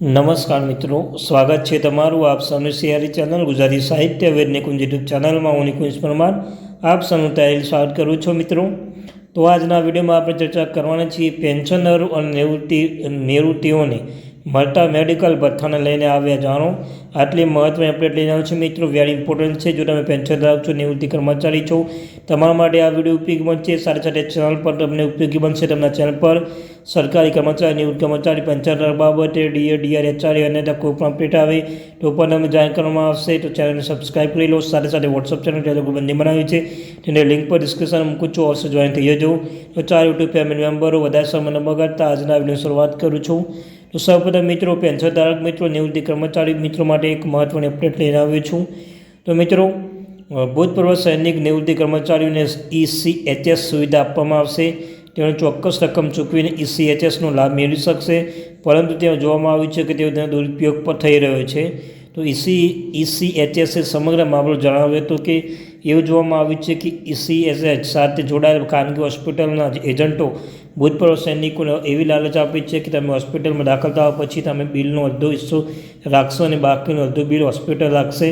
નમસ્કાર મિત્રો, સ્વાગત છે તમારું આપ સૌની સિયારી ચેનલ, ગુજરાતી સાહિત્ય વેદ નિકુંજ યુટ્યુબ ચેનલમાં. હું નિકુંજ પરમાર, આપ સૌનું તૈયારી સ્વાગત કરું છું મિત્રો. તો આજના વિડીયોમાં આપણે ચર્ચા કરવાના છીએ પેન્શનરો અને નિવૃત્તિ નિવૃત્તિઓને. મળતા મેડિકલ ભથ્થાને લઈને આવ્યા જાણો. આટલી મહત્વની અપડેટ લઈને આવ્યું છું મિત્રો. વેરી ઇમ્પોર્ટન્ટ છે. જો તમે પેન્શન ધરાવ છો, નિવૃત્તિ કર્મચારી છો, તમારા માટે આ વીડિયો ઉપયોગી બનશે. સાથે સાથે ચેનલ પર તમને ઉપયોગી બનશે તમારા ચેનલ પર. સરકારી કર્મચારી, નિવૃત્ત કર્મચારી પંચાયત બાબતે ડીએ ડીઆર એચઆરએ અને કોઈપણ અપડેટ આવે તો પણ તમે જાણ કરવામાં આવશે. તો ચેનલને સબસ્ક્રાઈબ કરી લો. સાથે સાથે વોટ્સઅપ ચેનલ ટેલિગ્રામ બંને બનાવી છે, તેને લિંક પર ડિસ્ક્રિપ્શન મૂકું છું. અવશ્ય જોઈન થઈ જજો. તો ચાર યુટ્યુબ ફેમિલી મેમ્બરો વધારે સમય ન બગાડતા આજના વીડિયો શરૂઆત કરું છું. તો સૌપ્રથમ મિત્રો પેન્શન ધારક મિત્રો, નિવૃત્તિ કર્મચારી મિત્રો માટે એક મહત્ત્વની અપડેટ લઈને આવ્યો છું. તો મિત્રો ભૂતપૂર્વ સૈનિક નિવૃત્તિ કર્મચારીઓને ઈસીએચએસ સુવિધા આપવામાં આવશે. તેઓ ચોક્કસ રકમ ચૂકવીને ઈસીએચએસનો લાભ મેળવી શકશે. પરંતુ ત્યાં જોવામાં આવ્યું છે કે તેઓ તેનો દુરુપયોગ પણ થઈ રહ્યો છે. તો ઈસી ઈસીએચએસે સમગ્ર મામલો જણાવ્યો હતો કે એવું જોવામાં આવ્યું છે કે ઈસીએસએચ સાથે જોડાયેલ ખાનગી હોસ્પિટલના એજન્ટો ભૂતપૂર્વ સૈનિકોને એવી લાલચ આપી છે કે તમે હોસ્પિટલમાં દાખલ થવા પછી તમે બિલનો અડધો હિસ્સો રાખશો અને બાકીનો અડધો બિલ હોસ્પિટલ રાખશે.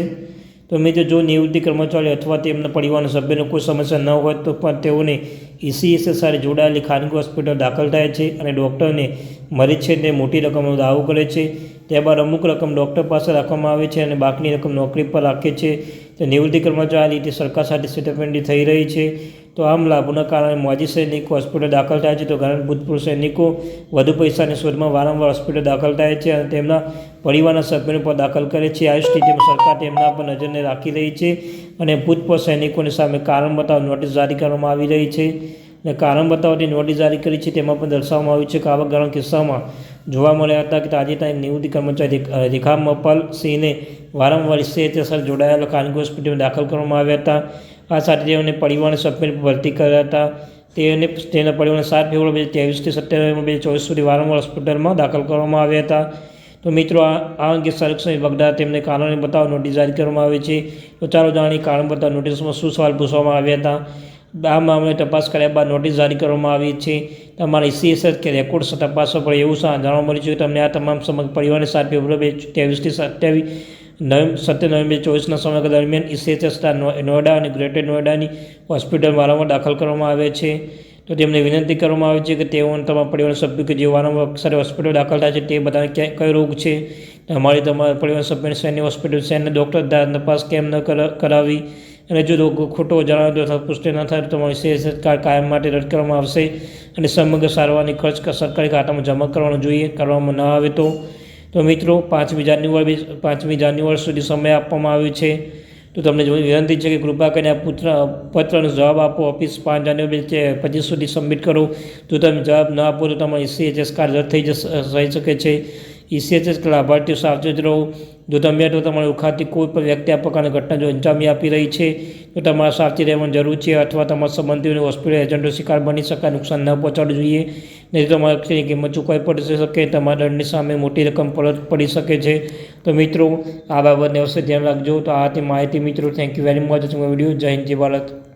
તો મિત્રો જો નિવૃત્તિ કર્મચારી અથવા તેમના પરિવારના સભ્યને કોઈ સમસ્યા ન હોય તો પણ તેઓને ઈસીએસએસ સાથે જોડાયેલી ખાનગી હોસ્પિટલ દાખલ થાય છે અને ડૉક્ટરને મરીજ છે તે મોટી રકમનો દાવો કરે છે. ત્યારબાદ અમુક રકમ ડૉક્ટર પાસે રાખવામાં આવે છે અને બાકીની રકમ નોકરી પર રાખે છે. તો નિવૃત્તિ કર્મચારી આ રીતે સરકાર સાથે છેતરપિંડી થઈ રહી છે. તો આમ લાભોના કારણે માજી સૈનિકો હોસ્પિટલ દાખલ થાય છે. તો ઘણા ભૂતપૂર્વ સૈનિકો વધુ પૈસાની શોધમાં વારંવાર હોસ્પિટલ દાખલ થાય છે અને તેમના પરિવારના સભ્યોને પણ દાખલ કરે છે. આ સ્થિતિમાં સરકાર તેમના પર નજરને રાખી રહી છે અને ભૂતપૂર્વ સૈનિકોની સામે કારણ બતાવ નોટિસ જારી કરવામાં આવી રહી છે અને કારણ બતાવતી નોટિસ જારી કરી છે તેમાં પણ દર્શાવવામાં આવ્યું છે કે આવા ઘણા કિસ્સામાં જોવા મળ્યા હતા કે તાજેતરના નિવૃત્તિ કર્મચારી રેખા- મપાલ સિંહને વારંવાર સીએચએસ સાથે જોડાયેલા ખાનગી હોસ્પિટલમાં દાખલ કરવામાં આવ્યા હતા. આ સાથે તેઓને પરિવારના પર ભરતી કર્યા હતા. તેને તેના પરિવારને સાત ફેબ્રુઆરી બે હજાર ત્રેવીસથી સત્યાવીસ બે હજાર ચોવીસ સુધી વારંવાર હોસ્પિટલમાં દાખલ કરવામાં આવ્યા હતા. તો મિત્રો, આ આ અંગે સંરક્ષણ વિભાગના તેમને કારણે બતાવ નોટિસ જારી કરવામાં આવી છે. તો ચાલો જાણીએ કારણ બતાવ નોટિસમાં શું સવાલ પૂછવામાં આવ્યા હતા. આ મામલે તપાસ કર્યા બાદ નોટિસ જારી કરવામાં આવી છે. તમારા ઈસીએસએસ કે રેકોર્ડ્સ તપાસવા પર એવું જાણવા મળ્યું છે કે તમને આ તમામ સમગ્ર પરિવારને સાત ફેબ્રુઆરી ત્રેવીસથી સત્યાવીસ નવેમ્બર સત્તર નવેમ્બર ચોવીસના સમય દરમિયાન ઈસીએચએસ નોઈડા અને ગ્રેટર નોઈડાની હોસ્પિટલ વારંવાર દાખલ કરવામાં આવે છે. તો તેમને વિનંતી કરવામાં આવે છે કે તેઓ તમારા પરિવારના સભ્યો કે જે વારંવાર અક્ષરે હોસ્પિટલ દાખલ થાય છે તે બધાને ક્યાં કયો રોગ છે? અમારી તમારા પરિવાર સભ્યને સૈન્ય હોસ્પિટલ, સૈન્ય ડૉક્ટર દ્વારા તપાસ કેમ ન કરા- કરાવી અને જો રોગ ખોટો જણાવ્યો અથવા પુષ્ટિ ન થાય તો તમારી સીએસએસ કાર્ડ કાયમ માટે રદ કરવામાં આવશે અને સમગ્ર સારવારની ખર્ચ સરકારી ખાતામાં જમા કરવાનો જોઈએ, કરવામાં ન આવે તો. તો મિત્રો, પાંચમી જાન્યુઆરી પાંચમી જાન્યુઆરી સુધી સમય આપવામાં આવ્યો છે. તો તમને જો વિનંતી છે કે કૃપા કરીને આ પુત્ર, પત્રનો જવાબ આપો, ઓફિસ પાંચ જાન્યુઆરી છે પચીસ સુધી સબમિટ કરો. જો તમે જવાબ ન આપો તો તમારો ઈસીએચએસ કાર્ડ રદ થઈ જશે, થઈ શકે છે. ઈસીએચએસ લાભાર્થીઓ સાવચેત રહો. જો તમે તો તમારી ઉખાતી કોઈ પણ વ્યક્તિ આ પ્રકારની ઘટના જો અંજામી આપી રહી છે, તો તમારે સાવચેત રહેવાની જરૂર છે અથવા તમારા સંબંધીઓને હોસ્પિટલ એજન્ટો શિકાર બની શકાય, નુકસાન ન પહોંચાડવું જોઈએ. નહીં તો તમારે કિંમત ચૂકવાઈ પડી શકે, તમારા દંડની સામે મોટી રકમ પરત પડી શકે છે. તો મિત્રો, આ બાબતને અવશ્ય ધ્યાન રાખજો. તો આ તે માહિતી મિત્રો thank you very much video જય હિન્દ, જય ભારત.